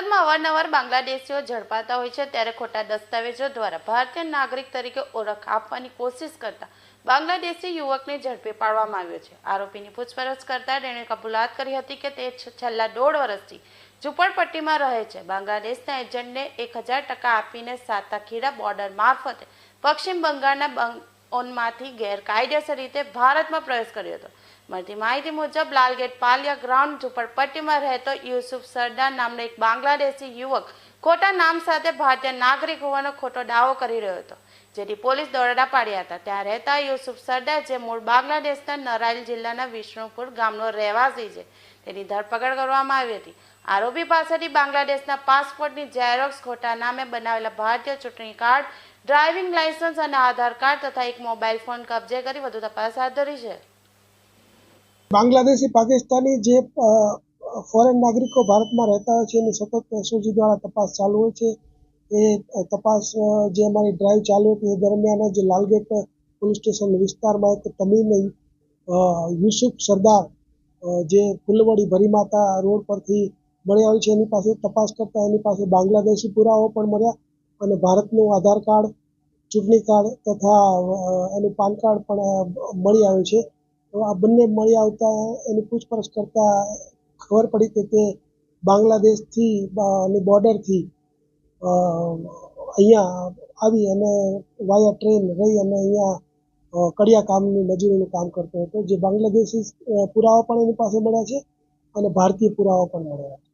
અવારનવાર બાંગ્લાદેશીઓ ઝડપાતા હોય છે ત્યારે ખોટા દસ્તાવેજો દ્વારા ભારતીય નાગરિક તરીકે ઓળખ આપવાની કોશિશ કરતા બાંગ્લાદેશી યુવકને ઝડપી પાડવામાં આવ્યો છે. આરોપીની પૂછપરછ કરતા તેણે કબૂલાત કરી હતી કે તે છેલ્લા દોઢ વર્ષથી ઝૂંપડપટ્ટીમાં રહે છે. બાંગ્લાદેશના એજન્ટને એક હજાર ટકા આપીને સાતાખીડા બોર્ડર મારફતે પશ્ચિમ બંગાળના બંગઓનમાંથી ગેરકાયદેસર રીતે ભારતમાં પ્રવેશ કર્યો હતો. મળતી માહિતી મુજબ, લાલગેટ પાલિયા ગ્રાઉન્ડ ઝુંપડપટ્ટીમાં રહેતો યુસુફ સરદાર નામનો એક બાંગ્લાદેશી યુવક ખોટા નામ સાથે ભારતીય નાગરિક હોવાનો ખોટો દાવો કરી રહ્યો હતો. જેથી પોલીસ દરોડા પાડ્યા હતા. ત્યાં રહેતા યુસુફ સરદાર, જે મૂળ બાંગ્લાદેશના નરાઇલ જિલ્લાના વિષ્ણુપુર ગામનો રહેવાસી છે, તેની ધરપકડ કરવામાં આવી હતી. આરોપી પાસેથી બાંગ્લાદેશના પાસપોર્ટની ઝેરોક્સ, ખોટા નામે બનાવેલા ભારતીય ચૂંટણી કાર્ડ, ડ્રાઇવિંગ લાયસન્સ અને આધાર કાર્ડ તથા એક મોબાઈલ ફોન કબજે કરી વધુ તપાસ હાથ ધરી છે. બાંગ્લાદેશી પાકિસ્તાની જે ફોરેન નાગરિકો ભારતમાં રહેતા હોય છે એની સતત એસઓજી દ્વારા તપાસ ચાલુ હોય છે. એ તપાસ જે અમારી ડ્રાઈવ ચાલુ હતી એ દરમિયાન જ લાલગેટ પોલીસ સ્ટેશન વિસ્તારમાં એક તમીમ યુસુફ સરદાર જે ફુલવડી ભરીમાતા રોડ પરથી મળી આવ્યું છે. એની પાસે તપાસ કરતા એની પાસે બાંગ્લાદેશી પુરાવો પણ મળ્યા અને ભારતનું આધાર કાર્ડ, ચૂંટણી કાર્ડ તથા એનું પાન કાર્ડ પણ મળી આવ્યું છે. તો આ બંને મળી આવતા એની પૂછપરછ કરતા ખબર પડી કે તે બાંગ્લાદેશથી ની બોર્ડરથી અહીંયા આવી અને વાયા ટ્રેન રહી અને અહીંયા કડિયા કામની મજૂરીનું કામ કરતો હતો. જે બાંગ્લાદેશી પુરાવા પણ એની પાસે મળ્યા છે અને ભારતીય પુરાવા પણ મળ્યા છે.